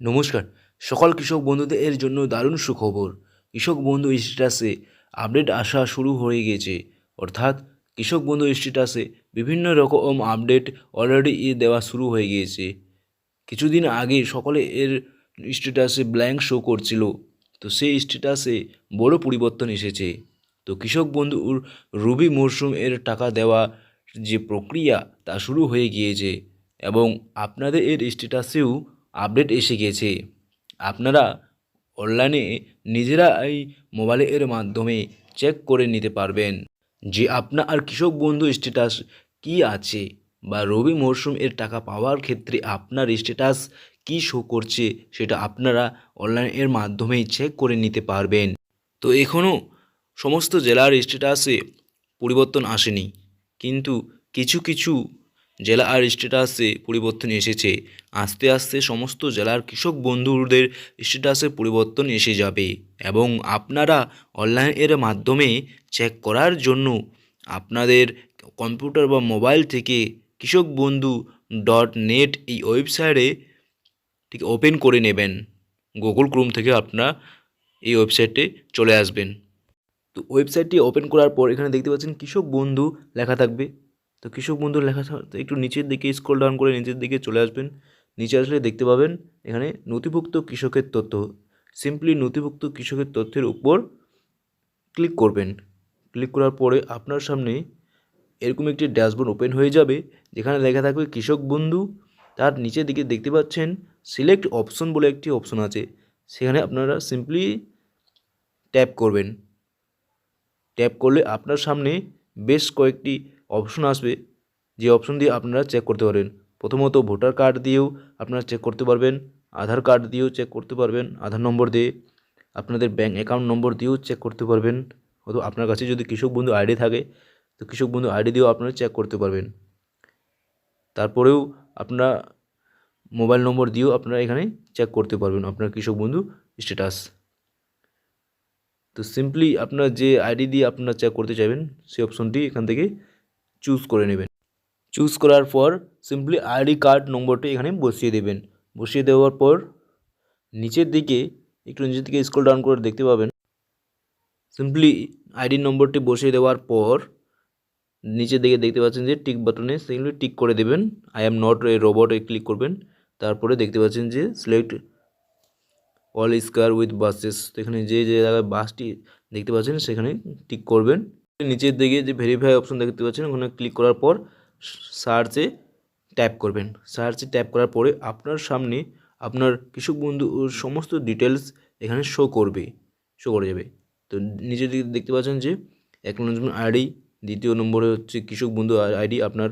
নমস্কার। সকল কৃষক বন্ধুদের এর জন্য দারুণ সুখবর। কৃষক বন্ধু স্ট্যাটাসে আপডেট আসা শুরু হয়ে গেছে। অর্থাৎ কৃষক বন্ধু স্ট্যাটাসে বিভিন্ন রকম আপডেট অলরেডি দেওয়া শুরু হয়ে গিয়েছে কিছুদিন আগে সকলে এর স্ট্যাটাসে ব্ল্যাঙ্ক শো করছিল। তো সেই স্ট্যাটাসে বড় পরিবর্তন এসেছে। তো কৃষক বন্ধুর রবি মরশুম এর টাকা দেওয়া যে প্রক্রিয়া তা শুরু হয়ে গিয়েছে। এবং আপনাদের এর স্ট্যাটাসেও আপডেট এসে গেছে আপনারা অনলাইনে নিজেরা এই মোবাইলে এর মাধ্যমে চেক করে নিতে পারবেন যে আপনার কৃষক বন্ধু স্ট্যাটাস কি আছে বা রবি মরশুম এর টাকা পাওয়ার ক্ষেত্রে আপনার স্ট্যাটাস কি শো করছে সেটা আপনারা অনলাইন এর মাধ্যমেই চেক করে নিতে পারবেন। তো এখনও সমস্ত জেলার স্ট্যাটাসে পরিবর্তন আসেনি। কিন্তু কিছু কিছু জেলা আর স্ট্যাটাসে পরিবর্তন এসেছে। আস্তে আস্তে সমস্ত জেলার কৃষক বন্ধুদের স্ট্যাটাসে পরিবর্তন এসে যাবে এবং আপনারা অনলাইন এর মাধ্যমে চেক করার জন্য আপনাদের কম্পিউটার বা মোবাইল থেকে কৃষক বন্ধু ডট নেট এই ওয়েবসাইটে ঠিক ওপেন করে নেবেন। গুগল ক্রোম থেকে আপনারা এই ওয়েবসাইটে চলে আসবেন। তো ওয়েবসাইটটি ওপেন করার পর এখানে দেখতে পাচ্ছেন কৃষক বন্ধু লেখা থাকবে। তো কৃষক বন্ধুর লেখা একটু নিচের দিকে স্ক্রল ডাউন করে নিচের দিকে চলে আসবেন। নিচে আসলে দেখতে পাবেন এখানে নথিভুক্ত কৃষকের তথ্য। সিম্পলি নথিভুক্ত কৃষকের তথ্যের উপর ক্লিক করবেন। ক্লিক করার পরে আপনার সামনে এরকম একটি ড্যাশবোর্ড ওপেন হয়ে যাবে, যেখানে লেখা থাকবে কৃষক বন্ধু। তার নিচের দিকে দেখতে পাচ্ছেন সিলেক্ট অপশন বলে একটি অপশন আছে। সেখানে আপনারা সিম্পলি ট্যাপ করবেন। ট্যাপ করলে আপনার সামনে বেশ কয়েকটি অপশন আসবে। যে অপশন দিয়ে আপনারা চেক করতে পারবেন। প্রথমত ভোটার কার্ড দিয়েও আপনারা চেক করতে পারবেন। আধার কার্ড দিয়েও চেক করতে পারবেন। আধার নম্বর দিয়ে আপনাদের ব্যাঙ্ক অ্যাকাউন্ট নম্বর দিয়েও চেক করতে পারবেন। অথবা আপনার কাছে যদি কৃষক বন্ধু আইডি থাকে, তো কৃষক বন্ধু আইডি দিয়েও আপনারা চেক করতে পারবেন। তারপরেও আপনারা মোবাইল নম্বর দিয়েও আপনারা এখানে চেক করতে পারবেন আপনার কৃষক বন্ধু স্ট্যাটাস তো সিম্পলি আপনার যে আইডি দিয়ে আপনারা চেক করতে চাইবেন সেই অপশনটি এখান থেকে চুজ করে নেবেন। চুজ করার পর সিম্পলি আইডি কার্ড নম্বরটি এখানে বসিয়ে দেবেন। বসিয়ে দেওয়ার পর নিচের দিকে, একটু নিচের দিকে স্ক্রল ডাউন করে দেখতে পাবেন। সিম্পলি আইডি নম্বরটি বসিয়ে দেওয়ার পর নিচের দিকে দেখতে পাচ্ছেন যে টিক বাটনে সেগুলো টিক করে দেবেন। আই এম নট এ রোবটে ক্লিক করবেন। তারপরে দেখতে পাচ্ছেন যে select all square with buses তো এখানে যে যে জায়গায় বাসটি দেখতে পাচ্ছেন সেখানে টিক করবেন। নিচের দিকে যে ভেরিফাই অপশন দেখতে পাচ্ছেন, ওখানে ক্লিক করার পর সার্চে ট্যাপ করবেন। সার্চে ট্যাপ করার পরে আপনার সামনে আপনার কৃষক বন্ধু সমস্ত ডিটেলস এখানে শো করবে শো করে যাবে। তো নিচের দিকে দেখতে পাচ্ছেন যে অ্যাকনোলজমেন্ট আইডি দ্বিতীয় নম্বরে হচ্ছে কৃষক বন্ধু আইডি আপনার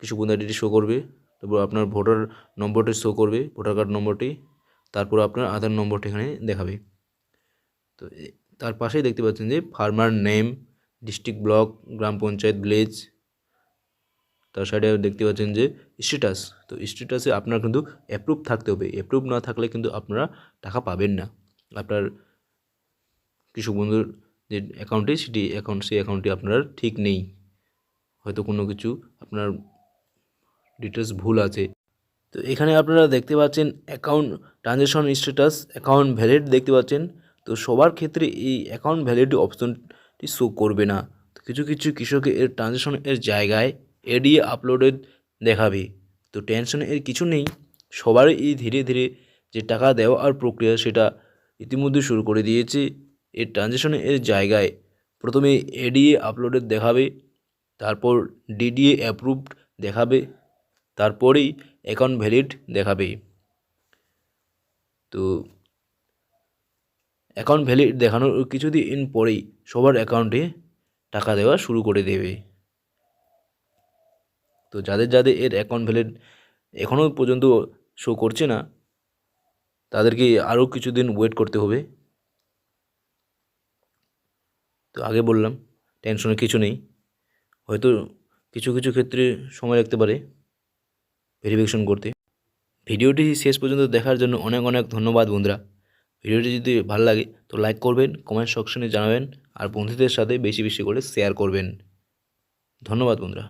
কৃষক বন্ধু আইডিটি শো করবে। তারপর আপনার ভোটার নম্বরটি শো করবে ভোটার কার্ড নম্বরটি, তারপর আপনার আধার নম্বরটি এখানে দেখাবে। তো তার পাশেই দেখতে পাচ্ছেন যে ফার্মার নেম ডিস্ট্রিক্ট ব্লক, গ্রাম পঞ্চায়েত, ভিলেজ। তার সাইডে দেখতে পাচ্ছেন যে স্ট্যাটাস তো স্ট্যাটাসে আপনার কিন্তু অ্যাপ্রুভ থাকতে হবে। অ্যাপ্রুভ না থাকলে কিন্তু আপনারা টাকা পাবেন না। আপনার কৃষক বন্ধুর যে অ্যাকাউন্টে সেটি অ্যাকাউন্ট সেই অ্যাকাউন্টটি আপনার ঠিক নেই। হয়তো কোনো কিছু আপনার ডিটেলস ভুল আছে। তো এখানে আপনারা দেখতে পাচ্ছেন account transaction status account valid দেখতে পাচ্ছেন। তো সবার ক্ষেত্রে এই অ্যাকাউন্ট ভ্যালিড অপশনটি শো করবে না। কিছু কিছু কৃষকের এর ট্রানজ্যাকশন এর জায়গায় এডিএ আপলোডেড দেখাবে। তো টেনশন এর কিছু নেই। সবারই এই ধীরে ধীরে যে টাকা দেওয়া আর প্রক্রিয়া সেটা ইতিমধ্যে শুরু করে দিয়েছে। এর ট্রানজ্যাকশন এর জায়গায় প্রথমে এডিএ আপলোডেড দেখাবে, তারপর ডিডিএ অ্যাপ্রুভড দেখাবে, তারপরেই অ্যাকাউন্ট ভ্যালিড দেখাবে। তো অ্যাকাউন্ট ভ্যালিড দেখানোর কিছুদিন পরেই সবার অ্যাকাউন্টে টাকা দেওয়া শুরু করে দেবে। তো যাদের যাদের এর অ্যাকাউন্ট ভ্যালিড এখনও পর্যন্ত শো করছে না, তাদেরকে আরও কিছুদিন ওয়েট করতে হবে। তো আগে বললাম টেনশনের কিছু নেই। হয়তো কিছু কিছু ক্ষেত্রে সময় লাগতে পারে ভেরিফিকেশন করতে। ভিডিওটি শেষ পর্যন্ত দেখার জন্য অনেক অনেক ধন্যবাদ বন্ধুরা। ভিডিওটি যদি ভালো লাগে, তো লাইক করবেন কমেন্ট সেকশনে জানাবেন, আর বন্ধুদের সাথে বেশি বেশি করে শেয়ার করবেন। ধন্যবাদ বন্ধুরা।